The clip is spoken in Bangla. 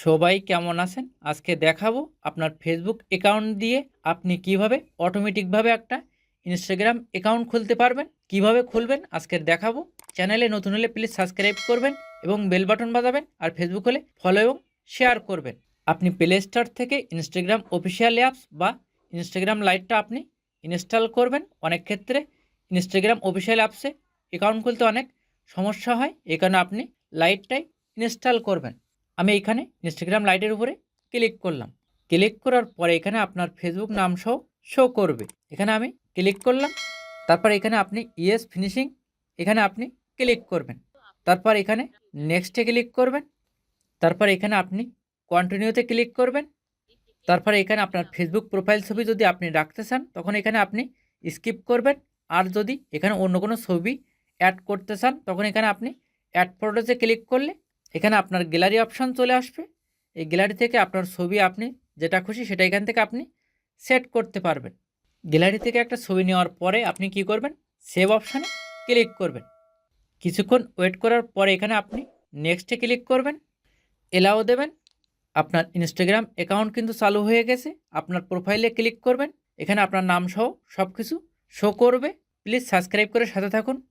সবাই কেমন আছেন? আজকে দেখাবো আপনার ফেসবুক অ্যাকাউন্ট দিয়ে আপনি কীভাবে অটোমেটিকভাবে একটা ইনস্টাগ্রাম অ্যাকাউন্ট খুলতে পারবেন, কীভাবে খুলবেন আজকে দেখাবো। চ্যানেলে নতুন হলে প্লিজ সাবস্ক্রাইব করবেন এবং বেল বাটন বাজাবেন আর ফেসবুক হলে ফলো এবং শেয়ার করবেন। আপনি প্লে স্টোর থেকে ইনস্টাগ্রাম অফিসিয়াল অ্যাপস বা ইনস্টাগ্রাম লাইটটা আপনি ইনস্টল করবেন। অনেক ক্ষেত্রে ইনস্টাগ্রাম অফিসিয়াল অ্যাপসে অ্যাকাউন্ট খুলতে অনেক সমস্যা হয় এই কারণে আপনি লাইটটাই ইনস্টল করবেন। আমি এখানে ইনস্টাগ্রাম লাইটের উপরে ক্লিক করলাম। ক্লিক করার পরে এখানে আপনার ফেসবুক নাম সহ শো করবে। এখানে আমি ক্লিক করলাম, তারপর এখানে আপনি ইয়েস ফিনিশিং এখানে আপনি ক্লিক করবেন। তারপর এখানে নেক্সটে ক্লিক করবেন, তারপর এখানে আপনি কন্টিনিউতে ক্লিক করবেন। তারপরে এখানে আপনার ফেসবুক প্রোফাইল ছবি যদি আপনি রাখতে চান, তখন এখানে আপনি স্কিপ করবেন। আর যদি এখানে অন্য কোনো ছবি অ্যাড করতে চান, তখন এখানে আপনি অ্যাড ফটোতে ক্লিক করলে এখানে আপনার গ্যালারি অপশান চলে আসবে। এই গ্যালারি থেকে আপনার ছবি আপনি যেটা খুশি সেটা এখান থেকে আপনি সেট করতে পারবেন। গ্যালারি থেকে একটা ছবি নেওয়ার পরে আপনি কি করবেন? সেভ অপশানে ক্লিক করবেন। কিছুক্ষণ ওয়েট করার পরে এখানে আপনি নেক্সটে ক্লিক করবেন। এলাও দেবেন। আপনার ইনস্টাগ্রাম অ্যাকাউন্ট কিন্তু চালু হয়ে গেছে। আপনার প্রোফাইলে ক্লিক করবেন। এখানে আপনার নাম সহ সব কিছু শো করবে। প্লিজ সাবস্ক্রাইব করে সাথে থাকুন।